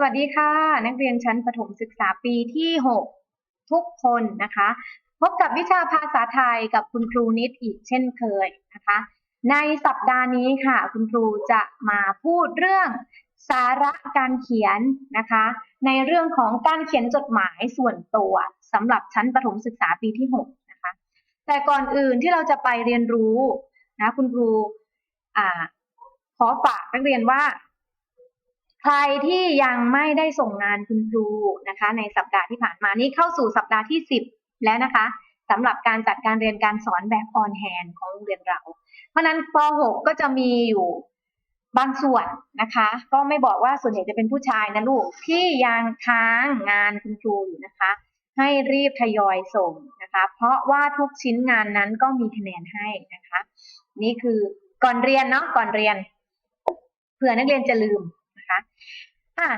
สวัสดีค่ะ นักเรียนชั้นประถมศึกษาปีที่ 6 ทุกคนนะคะ พบกับวิชาภาษาไทยกับคุณครูนิดอีกเช่นเคยนะคะ ในสัปดาห์นี้ค่ะ คุณครูจะมาพูดเรื่องสาระการเขียนนะคะ ในเรื่องของการเขียนจดหมายส่วนตัวสำหรับชั้นประถมศึกษาปีที่ 6 นะคะ แต่ก่อนอื่นที่เราจะไปเรียนรู้นะคุณครูอขอฝากนักเรียนว่า ใครที่ยังไม่ได้ส่งงานคุณครูนะคะ ในสัปดาห์ที่ผ่านมานี้เข้าสู่สัปดาห์ที่ 10 แล้วนะคะสำหรับการจัดการเรียนการสอนแบบออนแฮนของโรงเรียนเรา เพราะนั้นป .6 ก็จะมีอยู่บางส่วนนะคะ ก็ไม่บอกว่าส่วนใหญ่จะเป็นผู้ชายนะลูกที่ยังค้างงานคุณครูอยู่นะคะ ให้รีบทยอยส่งนะคะ เพราะว่าทุกชิ้นงานนั้นก็มีคะแนนให้นะคะ นี่คือก่อนเรียนเนาะก่อนเรียนเผื่อนักเรียนจะลืม นะคะอะ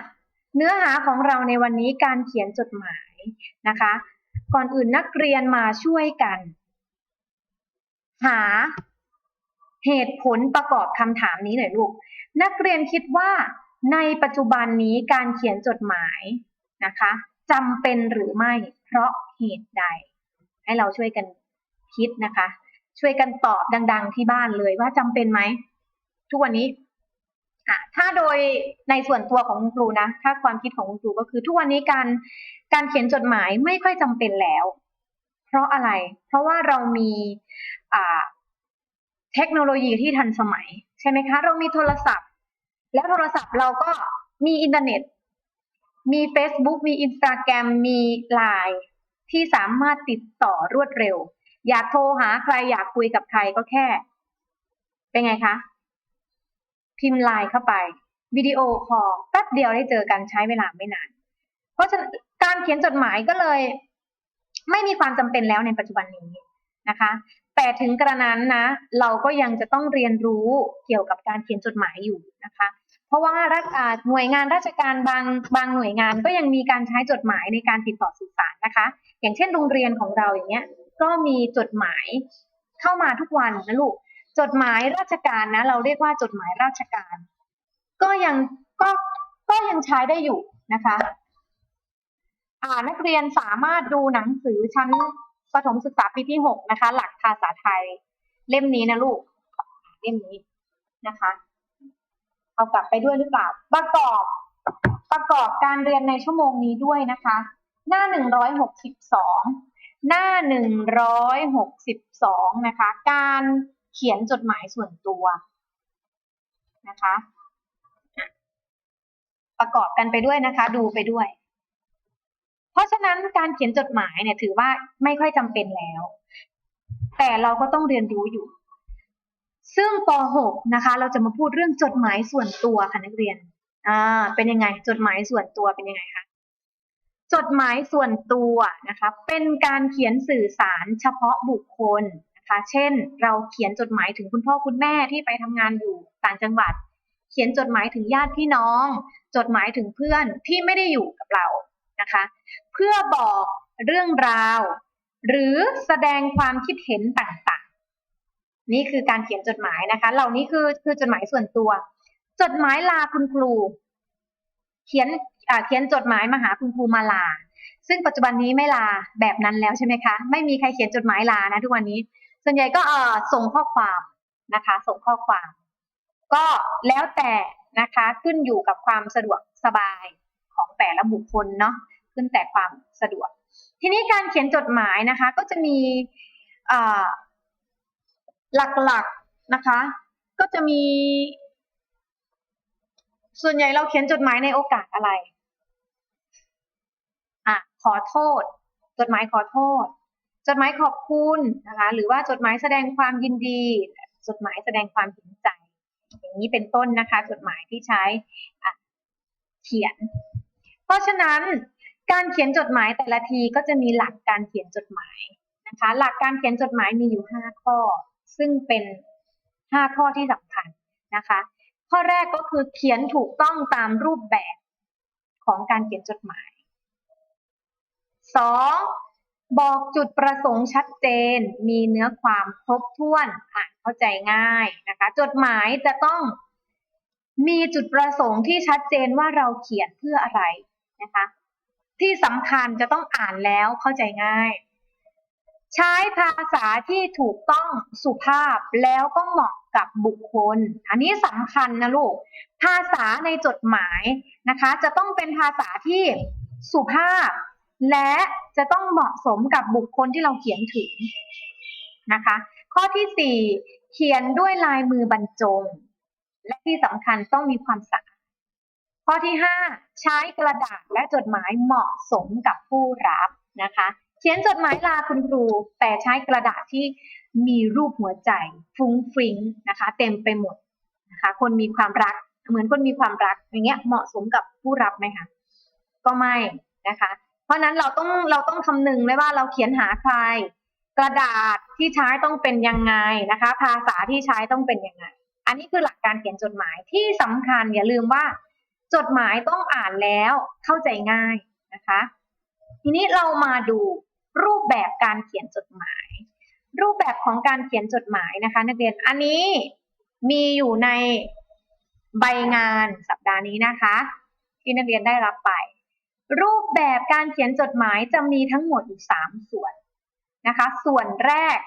เนื้อหาของเราในวันนี้การเขียนจดหมายนะคะ ก่อนอื่นนักเรียนมาช่วยกัน หาเหตุผลประกอบคำถามนี้หน่อยลูก นักเรียนคิดว่าในปัจจุบันนี้การเขียนจดหมายนะคะจำเป็นหรือไม่เพราะเหตุใด ให้เราช่วยกันคิดนะคะ ช่วยกันตอบดัง ๆ ที่บ้านเลยว่าจำเป็นไหมทุกวันนี้่ะถ้าโดยในส่วนตัวของคุณครูนะ ถ้าความคิดของคุณครูก็คือทุกวันนี้การการเขียนจดหมายไม่ค่อยจำเป็นแล้ว เพราะอะไร เพราะว่าเรามีอ่าเทคโนโลยีที่ทันสมัย ใช่ไหมคะ เรามีโทรศัพท์ แล้วโทรศัพท์เราก็มีอินเทอร์เน็ต มี Facebook มี Instagram มี Line ที่สามารถติดต่อรวดเร็ว อยากโทรหาใครอยากคุยกับใครก็แค่ เป็นไงคะ พิมพ์ไลน์เข้าไปวิดีโอคอลแป๊บเดียวได้เจอกันใช้เวลาไม่นาน เพราะฉะนั้นการเขียนจดหมายก็เลย ไม่มีความจำเป็นแล้วในปัจจุบันนี้นะคะ แต่ถึงกระนั้นนะ เราก็ยังจะต้องเรียนรู้เกี่ยวกับการเขียนจดหมายอยู่นะคะ เพราะว่ารัฐหน่วยงานราชการบางบางหน่วยงานก็ยังมีการใช้จดหมายในการติดต่อสื่อสารนะคะ อย่างเช่นโรงเรียนของเราอย่างเงี้ย ก็มีจดหมายเข้ามาทุกวันนะลูก จดหมายราชการนะ เราเรียกว่าจดหมายราชการ ก็ยังก็ก็ยังใช้ได้อยู่นะคะอ่านักเรียนสามารถดูหนังสือชั้นประถมศึกษาปีที่หกนะคะ หลักภาษาไทย เล่มนี้นะลูก เล่มนี้นะคะ เอากลับไปด้วยหรือเปล่า ประกอบ ประกอบการเรียนในชั่วโมงนี้ด้วยนะคะ หน้าหนึ่งร้อยหกสิบสองหน้าหนึ่งร้อยหกสิบสองนะคะ การ เขียนจดหมายส่วนตัวนะคะประกอบกันไปด้วยนะคะ ดูไปด้วย เพราะฉะนั้นการเขียนจดหมายเนี่ย ถือว่าไม่ค่อยจำเป็นแล้ว แต่เราก็ต้องเรียนรู้อยู่ ซึ่งป .6 นะคะ เราจะมาพูดเรื่องจดหมายส่วนตัวค่ะนักเรียน อ่า เป็นยังไง จดหมายส่วนตัวเป็นยังไงคะจดหมายส่วนตัวนะคะ เป็นการเขียนสื่อสารเฉพาะบุคคล เช่น เราเขียนจดหมายถึงคุณพ่อคุณแม่ที่ไปทำงานอยู่ต่างจังหวัด เขียนจดหมายถึงญาติพี่น้อง จดหมายถึงเพื่อนที่ไม่ได้อยู่กับเรานะคะ เพื่อบอกเรื่องราว หรือแสดงความคิดเห็นต่างๆ นี่คือการเขียนจดหมายนะคะ เหล่านี้คือคือจดหมายส่วนตัว จดหมายลาคุณครู เขียนเขียนจดหมายมาหาคุณครูมาลาซึ่งปัจจุบันนี้ไม่ลาแบบนั้นแล้วใช่ไหมคะ ไม่มีใครเขียนจดหมายลานะทุกวันนี้ ส่วนใหญ่ก็เออส่งข้อความนะคะ ส่งข้อความ ก็แล้วแต่นะคะขึ้นอยู่กับความสะดวกสบายของแต่ละบุคคลเนาะขึ้นแต่ความสะดวก ทีนี้การเขียนจดหมายนะคะ ก็จะมีหลักๆนะคะ ก็จะมี ส่วนใหญ่เราเขียนจดหมายในโอกาสอะไรอะขอโทษ จดหมายขอโทษ จดหมายขอบคุณนะคะ หรือว่าจดหมายแสดงความยินดี จดหมายแสดงความเห็นใจ อย่างนี้เป็นต้นนะคะ จดหมายที่ใช้เขียน เพราะฉะนั้นการเขียนจดหมายแต่ละทีก็จะมีหลักการเขียนจดหมายนะคะ หลักการเขียนจดหมายมีอยู่ 5 ข้อ ซึ่งเป็น 5 ข้อที่สำคัญนะคะ ข้อแรกก็คือเขียนถูกต้องตามรูปแบบของการเขียนจดหมาย 2. บอกจุดประสงค์ชัดเจน มีเนื้อความครบถ้วนอ่านเข้าใจง่ายนะคะ จดหมายจะต้องมีจุดประสงค์ที่ชัดเจนว่าเราเขียนเพื่ออะไรนะคะ ที่สำคัญจะต้องอ่านแล้วเข้าใจง่าย ใช้ภาษาที่ถูกต้องสุภาพแล้วก็เหมาะกับบุคคล อันนี้สำคัญนะลูก ภาษาในจดหมายนะคะ จะต้องเป็นภาษาที่สุภาพ และจะต้องเหมาะสมกับบุคคลที่เราเขียนถึงนะคะ ข้อที่ 4 เขียนด้วยลายมือบรรจง และที่สำคัญต้องมีความสะอาดข้อที่ 5 ใช้กระดาษและจดหมายเหมาะสมกับผู้รับนะคะ เขียนจดหมายลาคุณครู แต่ใช้กระดาษที่มีรูปหัวใจฟุ้งฟิ้งนะคะ เต็มไปหมดนะคะ คนมีความรักเหมือนคนมีความรักอย่างเงี้ยเหมาะสมกับผู้รับไหมคะก็ไม่นะคะ เพราะนั้นเราต้องเราต้องคำนึงเลยว่าเราเขียนหาใคร กระดาษที่ใช้ต้องเป็นยังไงนะคะ ภาษาที่ใช้ต้องเป็นยังไง อันนี้คือหลักการเขียนจดหมายที่สำคัญอย่าลืมว่า จดหมายต้องอ่านแล้วเข้าใจง่ายนะคะ ทีนี้เรามาดูรูปแบบการเขียนจดหมาย รูปแบบของการเขียนจดหมายนะคะ นักเรียนอันนี้มีอยู่ในใบงานสัปดาห์นี้นะคะ ที่นักเรียนได้รับไป รูปแบบการเขียนจดหมายจะมีทั้งหมดอยู่สามส่วนนะคะ ส่วนแรก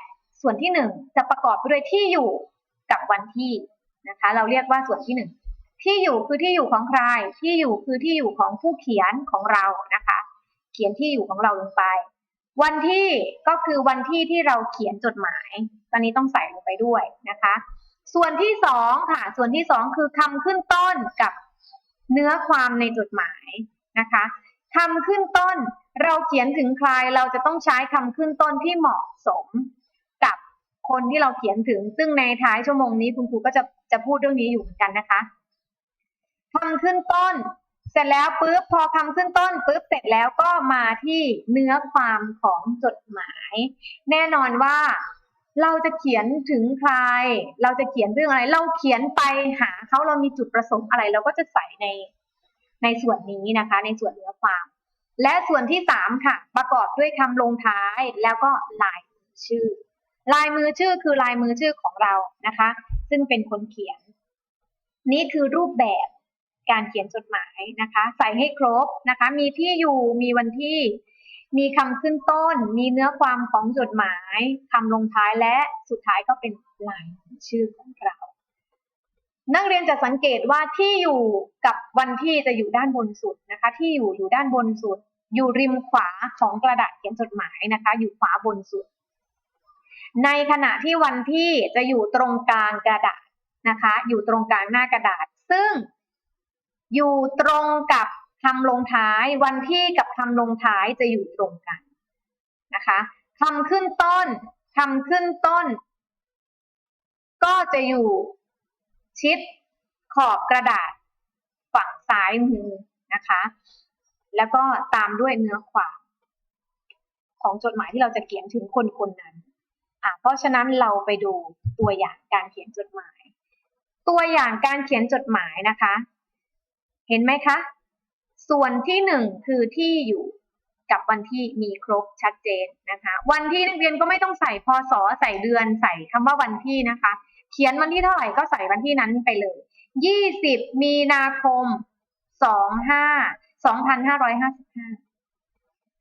ส่วนที่หนึ่งจะประกอบไปด้วยที่อยู่กับวันที่นะคะ เราเรียกว่าส่วนที่หนึ่งที่อยู่คือที่อยู่ของใคร ที่อยู่คือที่อยู่ของผู้เขียนของเรานะคะ เขียนที่อยู่ของเราลงไป วันที่ก็คือวันที่ที่เราเขียนจดหมาย ตอนนี้ต้องใส่ลงไปด้วยนะคะ ส่วนที่สองค่ะ ส่วนที่สองคือคำขึ้นต้นกับเนื้อความในจดหมายนะคะ คำขึ้นต้น เราเขียนถึงใครเราจะต้องใช้คำขึ้นต้นที่เหมาะสมกับคนที่เราเขียนถึง ซึ่งในท้ายชั่วโมงนี้คุณครูก็จะจะพูดเรื่องนี้อยู่เหมือนกันนะคะคำขึ้นต้น เสร็จแล้วปุ๊บพอคำขึ้นต้นปุ๊บเสร็จแล้วก็มาที่เนื้อความของจดหมาย แน่นอนว่าเราจะเขียนถึงใคร เราจะเขียนเรื่องอะไร เราเขียนไปหาเขาเรามีจุดประสงค์อะไร เราก็จะใส่ใน ในส่วนนี้นะคะ ในส่วนเนื้อความ และส่วนที่สามค่ะ ประกอบด้วยคำลงท้ายแล้วก็ลายมือชื่อ ลายมือชื่อคือลายมือชื่อของเรานะคะ ซึ่งเป็นคนเขียน นี่คือรูปแบบการเขียนจดหมายนะคะ ใส่ให้ครบนะคะ มีที่อยู่มีวันที่ มีคำขึ้นต้น มีเนื้อความของจดหมายคำลงท้ายและสุดท้ายก็เป็นลายมือชื่อของเรา นักเรียนจะสังเกตว่าที่อยู่กับวันที่จะอยู่ด้านบนสุดนะคะ ที่อยู่อยู่ด้านบนสุด อยู่ริมขวาของกระดาษเขียนจดหมายนะคะ อยู่ขวาบนสุด ในขณะที่วันที่จะอยู่ตรงกลางกระดาษนะคะ อยู่ตรงกลางหน้ากระดาษ ซึ่งอยู่ตรงกับคำลงท้าย วันที่กับคำลงท้ายจะอยู่ตรงกันนะคะคำขึ้นต้นคำขึ้นต้น ก็จะอยู่ ชิดขอบกระดาษฝั่งซ้ายมือนะคะ แล้วก็ตามด้วยเนื้อความของจดหมายที่เราจะเขียนถึงคนคนนั้นอะเพราะฉะนั้นเราไปดูตัวอย่างการเขียนจดหมาย ตัวอย่างการเขียนจดหมายนะคะ เห็นไหมคะ ส่วนที่หนึ่งคือที่อยู่กับวันที่มีครบชัดเจนนะคะ วันที่นักเรียนก็ไม่ต้องใส่พศใส่เดือนใส่คำว่าวันที่นะคะ เขียนวันที่เท่าไหร่ก็ใส่วันที่นั้นไปเลยยี่สิบมีนาคมสองห้าสองพันห้าร้อยห้าสิบห้า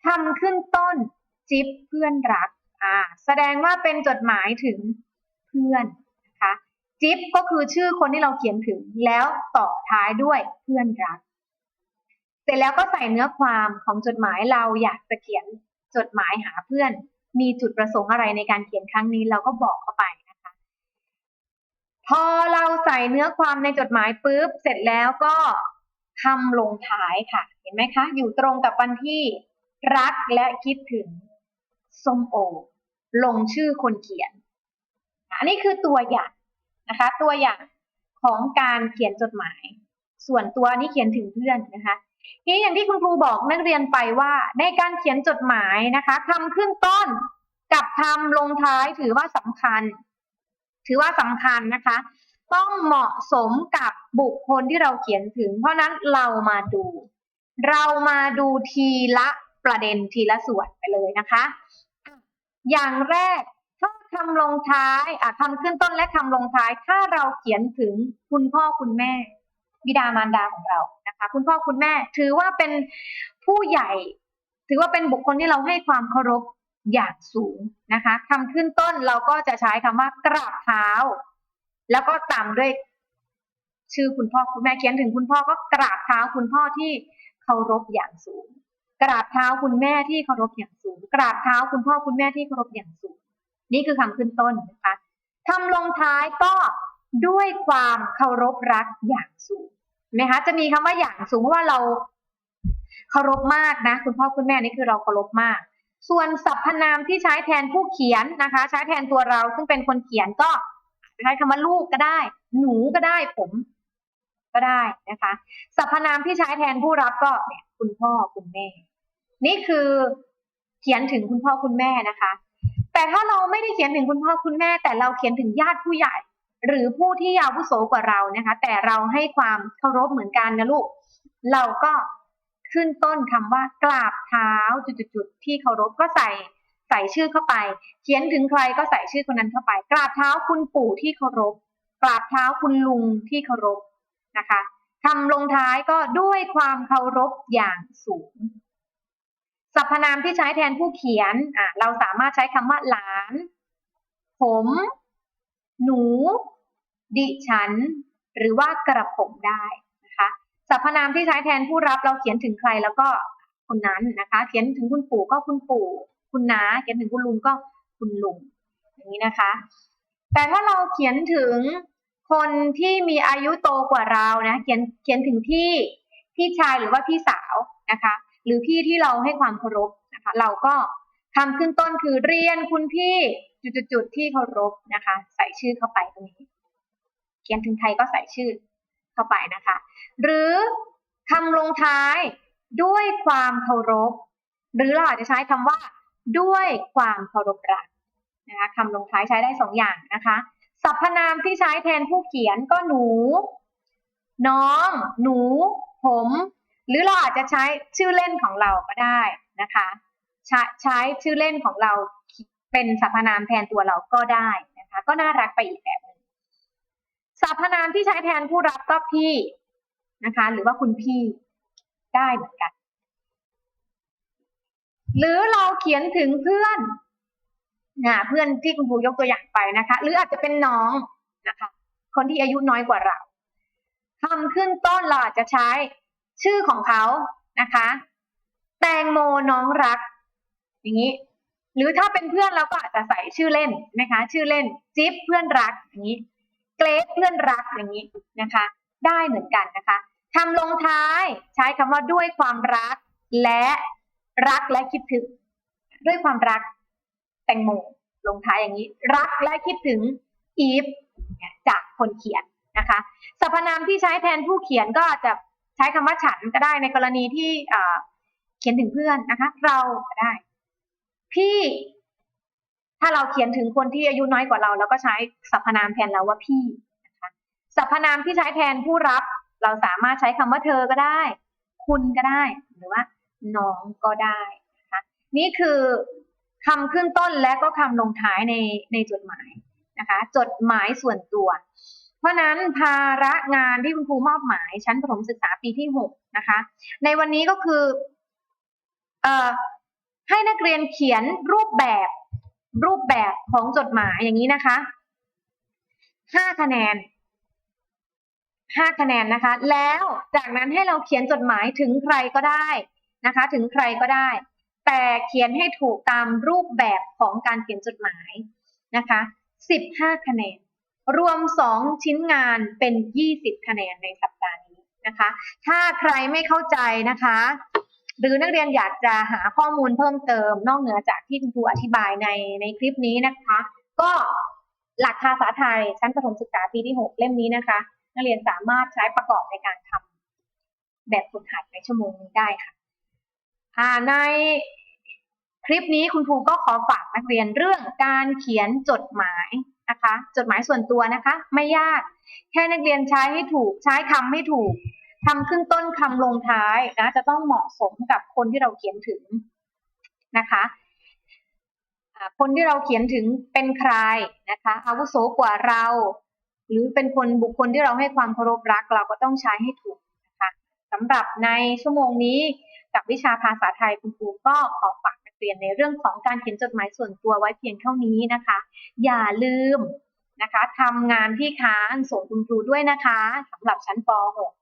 ทำขึ้นต้นจิ๊บเพื่อนรัก อ่า แสดงว่าเป็นจดหมายถึงเพื่อนนะคะจิ๊บก็คือชื่อคนที่เราเขียนถึงแล้วต่อท้ายด้วยเพื่อนรัก เสร็จแล้วก็ใส่เนื้อความของจดหมายเราอยากจะเขียนจดหมายหาเพื่อน มีจุดประสงค์อะไรในการเขียนครั้งนี้เราก็บอกเข้าไป พอเราใส่เนื้อความในจดหมายปุ๊บ เสร็จแล้วก็คำลงท้ายค่ะ เห็นไหมคะ อยู่ตรงกับวันที่รักและคิดถึงส้มโอ ลงชื่อคนเขียน อันนี้คือตัวอย่างนะคะ ตัวอย่างของการเขียนจดหมาย ส่วนตัวนี้เขียนถึงเพื่อนนะคะทีนี้อย่างที่คุณครูบอกนักเรียนไปว่าในการเขียนจดหมายนะคะคำขึ้นต้นกับคำลงท้ายถือว่าสำคัญ ถือว่าสำคัญนะคะ ต้องเหมาะสมกับบุคคลที่เราเขียนถึง เพราะนั้นเรามาดู เรามาดูทีละประเด็นทีละส่วนไปเลยนะคะ อย่างแรกถ้าคำลงท้ายอะคำขึ้นต้นและคำลงท้าย ถ้าเราเขียนถึงคุณพ่อคุณแม่ บิดามารดาของเรานะคะ คุณพ่อคุณแม่ ถือว่าเป็นผู้ใหญ่ ถือว่าเป็นบุคคลที่เราให้ความเคารพ อย่างสูงนะคะคำขึ้นต้นเราก็จะใช้คำว่ากราบเท้า แล้วก็ตามด้วยชื่อคุณพ่อคุณแม่เขียนถึงคุณพ่อก็กราบเท้าคุณพ่อที่เคารพอย่างสูง กราบเท้าคุณแม่ที่เคารพอย่างสูง กราบเท้าคุณพ่อคุณแม่ที่เคารพอย่างสูง นี่คือคำขึ้นต้นนะคะคำลงท้ายก็ด้วยความเคารพรักอย่างสูงนะคะจะมีคำว่าอย่างสูงเพราะว่าเราเคารพมากนะ คุณพ่อคุณแม่นี่คือเราเคารพมาก ส่วนสรรพนามที่ใช้แทนผู้เขียนนะคะ ใช้แทนตัวเราซึ่งเป็นคนเขียนก็ใช้คำว่าลูกก็ได้ หนูก็ได้ผมก็ได้นะคะสรรพนามที่ใช้แทนผู้รับก็เนี่ยคุณพ่อคุณแม่ นี่คือเขียนถึงคุณพ่อคุณแม่นะคะ แต่ถ้าเราไม่ได้เขียนถึงคุณพ่อคุณแม่ แต่เราเขียนถึงญาติผู้ใหญ่ หรือผู้ที่อาวุโสกว่าเรานะคะ แต่เราให้ความเคารพเหมือนกันนะลูก เราก็ ขึ้นต้นคำว่ากราบเท้าจุดๆที่เคารพก็ใส่ใส่ชื่อเข้าไป เขียนถึงใครก็ใส่ชื่อคนนั้นเข้าไป กราบเท้าคุณปู่ที่เคารพ กราบเท้าคุณลุงที่เคารพนะคะคำลงท้ายก็ด้วยความเคารพอย่างสูงสรรพนามที่ใช้แทนผู้เขียนอะเราสามารถใช้คำว่าหลาน ผม หนู ดิฉัน หรือว่ากระผมได้ สรรพนามที่ใช้แทนผู้รับเราเขียนถึงใครแล้วก็คนนั้นนะคะ เขียนถึงคุณปู่ก็คุณปู่ คุณน้าเขียนถึงคุณลุงก็คุณลุงอย่างนี้นะคะ แต่ถ้าเราเขียนถึงคนที่มีอายุโตกว่าเรานะ เขียนเขียนถึงพี่พี่ชายหรือว่าพี่สาวนะคะ หรือพี่ที่เราให้ความเคารพนะคะ เราก็คำขึ้นต้นคือเรียนคุณพี่จุดๆที่เคารพนะคะ ใส่ชื่อเข้าไปตรงนี้ เขียนถึงใครก็ใส่ชื่อ เข้าไปนะคะ หรือคำลงท้ายด้วยความเคารพ หรือเราอาจจะใช้คำว่า ด้วยความเคารพรักนะคะคำลงท้ายใช้ได้สองอย่างนะคะ สรรพนามที่ใช้แทนผู้เขียนก็หนู น้อง หนู ผม หรือเราอาจจะใช้ชื่อเล่นของเราก็ได้นะคะใช้ใช้ชื่อเล่นของเราเป็นสรรพนามแทนตัวเราก็ได้นะคะ ก็น่ารักไปอีกแบบ สรรพนามที่ใช้แทนผู้รับก็พี่นะคะ หรือว่าคุณพี่ได้เหมือนกัน หรือเราเขียนถึงเพื่อนนะเพื่อนที่คุณครูยกตัวอย่างไปนะคะ หรืออาจจะเป็นน้องนะคะ คนที่อายุน้อยกว่าเราคำขึ้นต้นเราอาจจะใช้ชื่อของเขานะคะ แตงโมน้องรัก อย่างนี้ หรือถ้าเป็นเพื่อนเราก็อาจจะใส่ชื่อเล่นนะคะ ชื่อเล่นจิ๊บเพื่อนรักอย่างนี้ เกรซเพื่อนรักอย่างนี้นะคะ ได้เหมือนกันนะคะคำลงท้ายใช้คำว่าด้วยความรักและรักและคิดถึง ด้วยความรักแตงโมลงท้ายอย่างนี้ รักและคิดถึงอีฟจากคนเขียนนะคะสรรพนามที่ใช้แทนผู้เขียนก็จจะใช้คำว่าฉันก็ได้ในกรณีที่เขียนถึงเพื่อนนะคะ เราก็ได้ พี่ ถ้าเราเขียนถึงคนที่อายุน้อยกว่าเราเราก็ใช้สรรพนามแทนเราว่าพี่นะคะสรรพนามที่ใช้แทนผู้รับ เราสามารถใช้คำว่าเธอก็ได้ คุณก็ได้ หรือว่าน้องก็ได้นะคะนี่คือคำขึ้นต้นและก็คำลงท้ายในในจดหมายนะคะ จดหมายส่วนตัว เพราะนั้นภาระงานที่คุณครูมอบหมาย ชั้นประถมศึกษาปีที่หกนะคะ ในวันนี้ก็คือ เอ่อให้นักเรียนเขียนรูปแบบ รูปแบบของจดหมายอย่างนี้นะคะห้าคะแนนห้าคะแนนนะคะ แล้วจากนั้นให้เราเขียนจดหมายถึงใครก็ได้นะคะ ถึงใครก็ได้ แต่เขียนให้ถูกตามรูปแบบของการเขียนจดหมายนะคะ15คะแนน รวม2ชิ้นงานเป็น20คะแนนในสัปดาห์นี้นะคะ ถ้าใครไม่เข้าใจนะคะ หรือนักเรียนอยากจะหาข้อมูลเพิ่มเติม นอกเหนือจากที่คุณครูอธิบายในในคลิปนี้นะคะ ก็หลักภาษาไทยชั้นประถมศึกษาปีที่ 6 เล่มนี้นะคะ นักเรียนสามารถใช้ประกอบในการทำแบบฝึกหัดในชั่วโมงนี้ได้ค่ะในคลิปนี้คุณครูก็ขอฝากนักเรียนเรื่องการเขียนจดหมายนะคะ จดหมายส่วนตัวนะคะ ไม่ยาก แค่นักเรียนใช้ให้ถูก ใช้คำให้ถูก ทำขึ้นต้นคำลงท้ายนะ จะต้องเหมาะสมกับคนที่เราเขียนถึงนะคะคนที่เราเขียนถึงเป็นใครนะคะอาวุโสกว่าเรา หรือเป็นคนบุคคลที่เราให้ความเคารพรักเราก็ต้องใช้ให้ถูกนะคะสำหรับในชั่วโมงนี้กับวิชาภาษาไทยคุณครูก็ขอฝากนักเรียนในเรื่องของการเขียนจดหมายส่วนตัวไว้เพียงเท่านี้นะคะ อย่าลืมนะคะทำงานที่ค้างส่งคุณครูด้วยนะคะสำหรับชั้นป .6